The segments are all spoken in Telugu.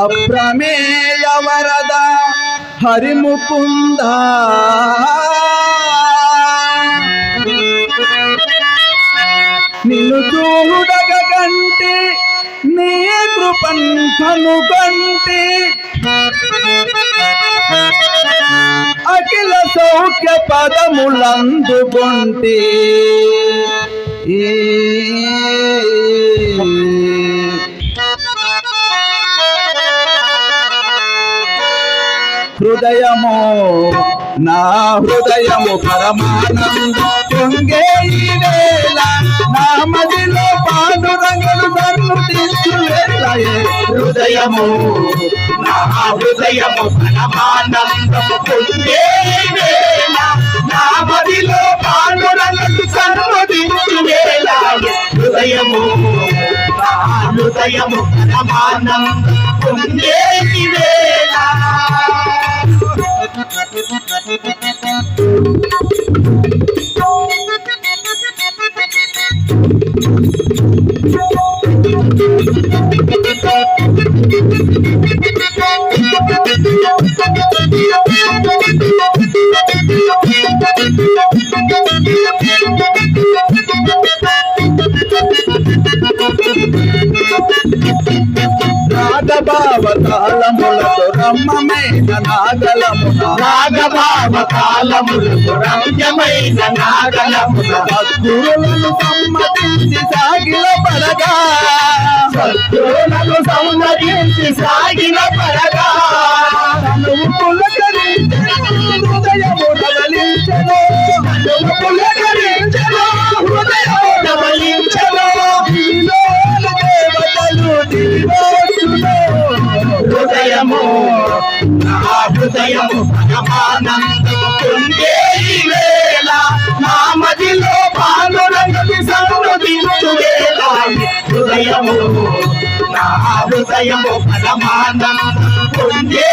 అప్రమేయ వరద హరిముకుంద. నిన్ను చూడగ కంటి నీ కృపన్ కంటి అఖిల సౌఖ్య పదములందుకుంటే. ఏ హృదయము నా హృదయము పరమానంద. పొంగే ఈ వేళ నా మదిలో పాండురంగులు సన్నుతించు వేళయే హృదయము నా హృదయము పరమానందము పొందే వేళ నా మదిలో పాండురంగు సన్మదించు వేళ హృదయము నా హృదయము పరమానందము పొందే వేళ రాగభావ తాళములతో రమ్మమైన నాగలమున నాగభావ కాలములు రమ్యమైన నాగలముల సద్గురులను సమ్మతించి సాగిల పడగా సద్గురులను సంహరించి సాగిన పరగా నా హృదయము పరమానందము పొందే వేళ నా మదిలో పానురంగతి సన్నుదించు వేళ హృదయము నా హృదయము పొందే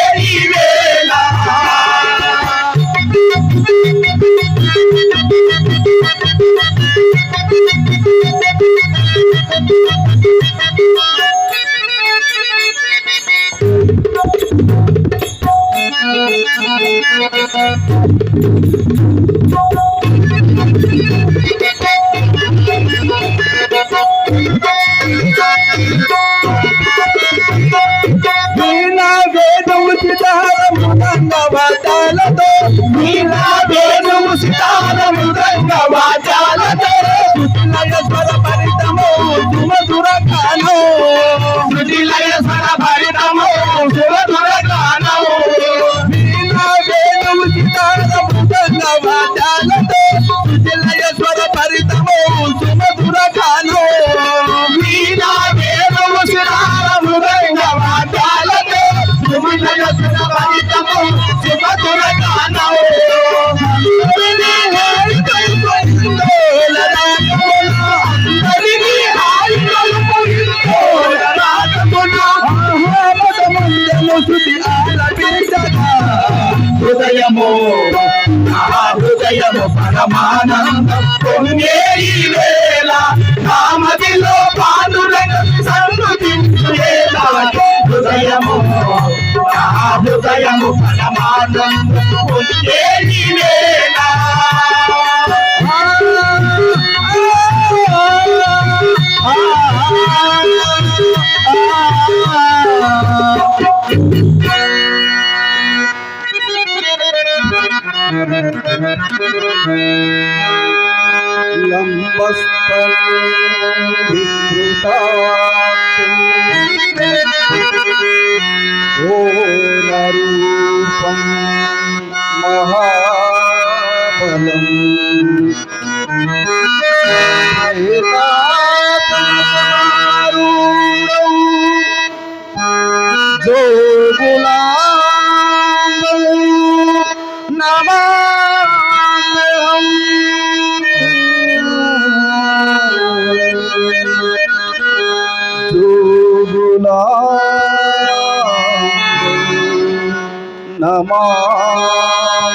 वीणा वेद उचित हर मुनंद भक्त Ya పరమానందం పొంగే వేళ నా హృదయము నా హృదయము పరమానందం लम्बस्तृता ओ नरूपं महाबलम् जो गुला नमः नमामि।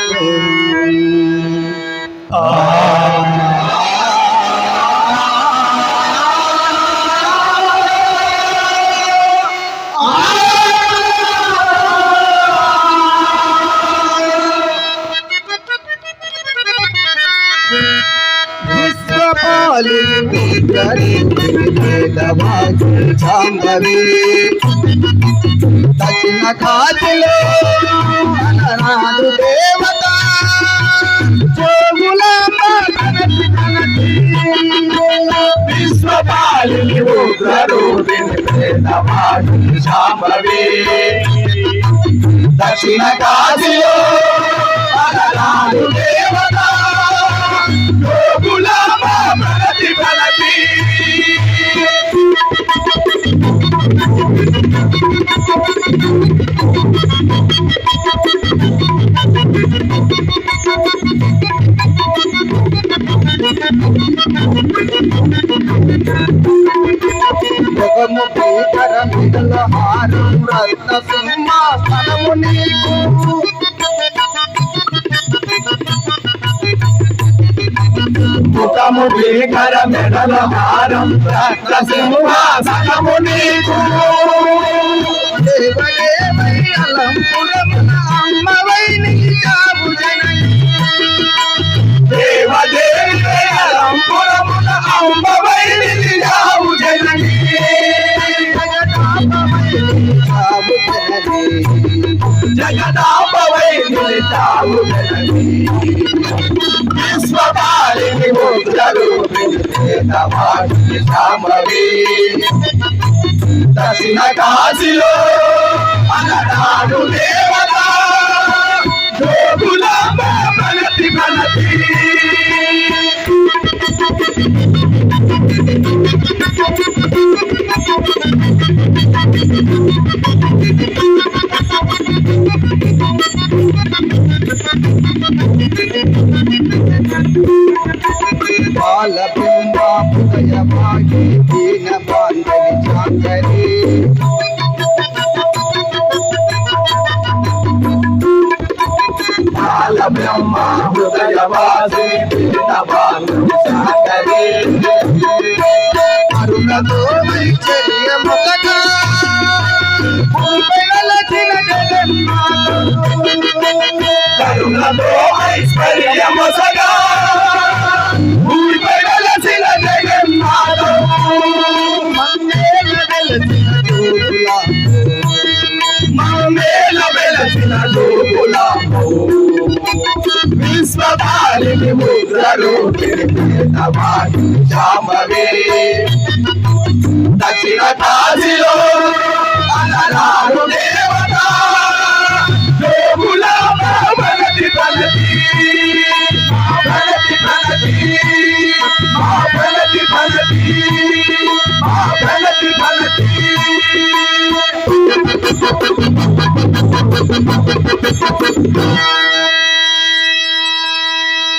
दवा దక్షిణ కాటిలో అనరాదు దేవత. జోగుల విశ్వపాలిని ఉగ్రరూపిణి దక్షిణ కాశీలో దేవత. ముఖము పీకర మిగల హారం రత్న సింహాసనము నీకు ముఖము భీకర మెడల హారం రక్త సింహాసనము నీకు దేవదేవై అంబవై ప్రేతవాణి శాంభవి దక్షిణ కాశీలో అలనాడు దేవత. జోగులాంబ మనతి మనతి బ్రహ్మ హృదయవాసి అరుణతో వైచర్య కరుణతో ఐశ్వర్యమొసగా భూమిపై విశ్వపాలిని ముద్రలు దక్షిణ కాశీలో అలరాడు దేవత. దేవుల తలతి